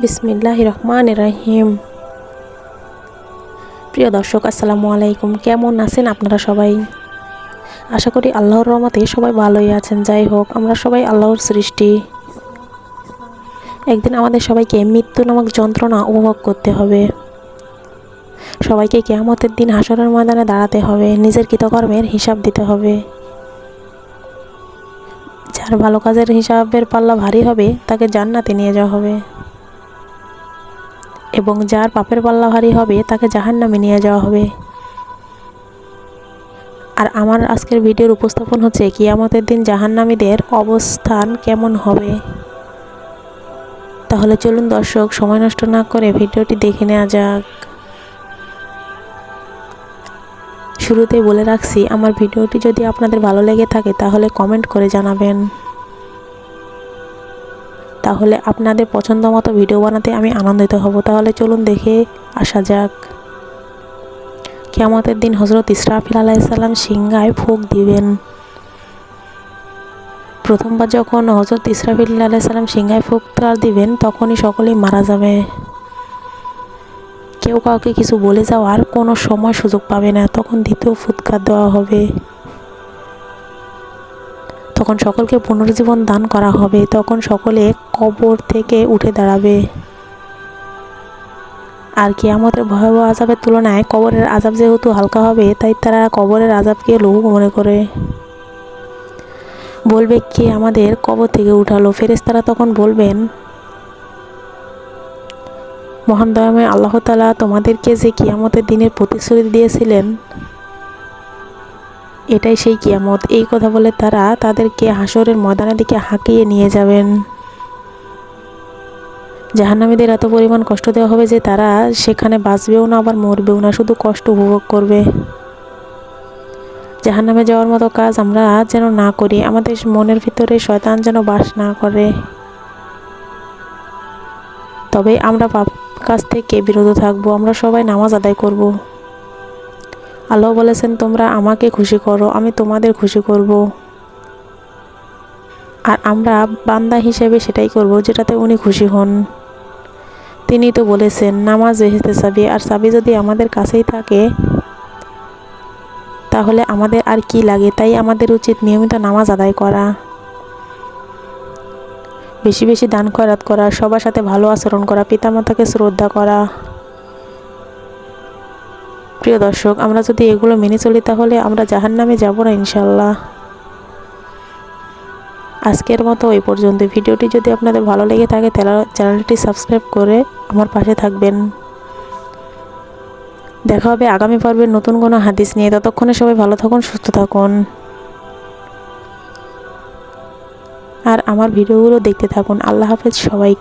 বিসমিল্লাহ রহমান রাহিম প্রিয় দর্শক, আসসালামু আলাইকুম। কেমন আছেন আপনারা সবাই? আশা করি আল্লাহর রহমতে সবাই ভালোই আছেন। যাই হোক, আমরা সবাই আল্লাহর সৃষ্টি। একদিন আমাদের সবাইকে মৃত্যু নামক যন্ত্রণা উপভোগ করতে হবে। সবাইকে কেয়ামতের দিন হাসরের ময়দানে দাঁড়াতে হবে। নিজের কৃতকর্মের হিসাব দিতে হবে। যার ভালো কাজের হিসাবের পাল্লা ভারী হবে, তাকে জান্নাতে নিয়ে যাওয়া হবে। এবং যার পাপের পাল্লা ভারী হবে, তাকে জাহান্নামে নিয়ে যাওয়া হবে। আর আমার আজকের ভিডিওর উপস্থাপন হচ্ছে, কিয়ামতের দিন জাহান্নামীদের অবস্থান কেমন হবে? তাহলে চলুন দর্শক, সময় নষ্ট না করে ভিডিওটি দেখে নেওয়া যাক। শুরুতে বলে রাখছি, আমার ভিডিওটি যদি আপনাদের ভালো লেগে থাকে, তাহলে কমেন্ট করে জানাবেন। তাহলে আপনাদের পছন্দ মতো ভিডিও বানাতে আমি আনন্দিত হব। তাহলে চলুন দেখে আসা যাক। কেমতের দিন হজরত ইসরাফিল আলাইসাল্লাম সিংহায় ফুক দিবেন। প্রথমবার যখন হজরত ইসরাফিল আলাইসাল্লাম সিংহায় ফুকতার দিবেন, তখনই সকলেই মারা যাবে। কেউ কাউকে কিছু বলে যাওয়ার কোনো সময় সুযোগ পাবে না। তখন দ্বিতীয় ফুৎকার দেওয়া হবে। তখন সকলকে পুনর্জীবন দান করা হবে, তখন সকলে কবর থেকে উঠে দাঁড়াবে। আর কি আমাদের ভয়াবহ আজাবের তুলনায় কবরের আজাব যেহেতু হালকা হবে, তাই তারা কবরের আজাবকে লঘু মনে করে। বলবে, কে আমাদের কবর থেকে উঠালো? ফেরেস্তারা তখন বলবেন, মহান দয়াময় আল্লাহ তালা তোমাদেরকে যে কিয়ামতের দিনের প্রতিশ্রুতি দিয়েছিলেন এটাই সেই কিয়ামত। এই কথা বলে তারা তাদেরকে হাসরের ময়দানের দিকে হাঁকিয়ে নিয়ে যাবেন। জাহান্নামীদের এত পরিমাণ কষ্ট দেওয়া হবে যে তারা সেখানে বাঁচবেও না, আবার মরবেও না, শুধু কষ্ট উপভোগ করবে। জাহান্নামে যাওয়ার মতো কাজ আমরা যেন না করি, আমাদের মনের ভিতরে শয়তান যেন বাস না করে। তবে আমরা পাপ কাজ থেকে বিরত থাকব, আমরা সবাই নামাজ আদায় করব। আল্লাহ বলেছেন, তোমরা আমাকে খুশি করো, আমি তোমাদের খুশি করব। আর আমরা বান্দা হিসেবে সেটাই করব, যেটাতে উনি খুশি হন। তিনি তো বলেছেন, নামাজ বেহেতে চাবি আর সাবি যদি আমাদের কাছেই থাকে, তাহলে আমাদের আর কি লাগে? তাই আমাদের উচিত নিয়মিত নামাজ আদায় করা। বেশি বেশি দান খয়রাত করা, সবার সাথে ভালো আচরণ করা, পিতামাতাকে শ্রদ্ধা করা। প্রিয় দর্শক, আমরা যদি এগুলো মেনে চলি তাহলে আমরা জাহান নামে যাব না ইনশাল্লাহ আজকের মতো এই পর্যন্ত। ভিডিওটি যদি আপনাদের ভালো লেগে থাকে তাহলে চ্যানেলটি সাবস্ক্রাইব করে আমার পাশে থাকবেন। দেখা হবে আগামী পর্বের নতুন কোনো হাদিস নিয়ে। ততক্ষণে সবাই ভালো থাকুন, সুস্থ থাকুন। আর আমার ভিডিওগুলো দেখতে থাকুন। আল্লাহ হাফেজ সবাইকে।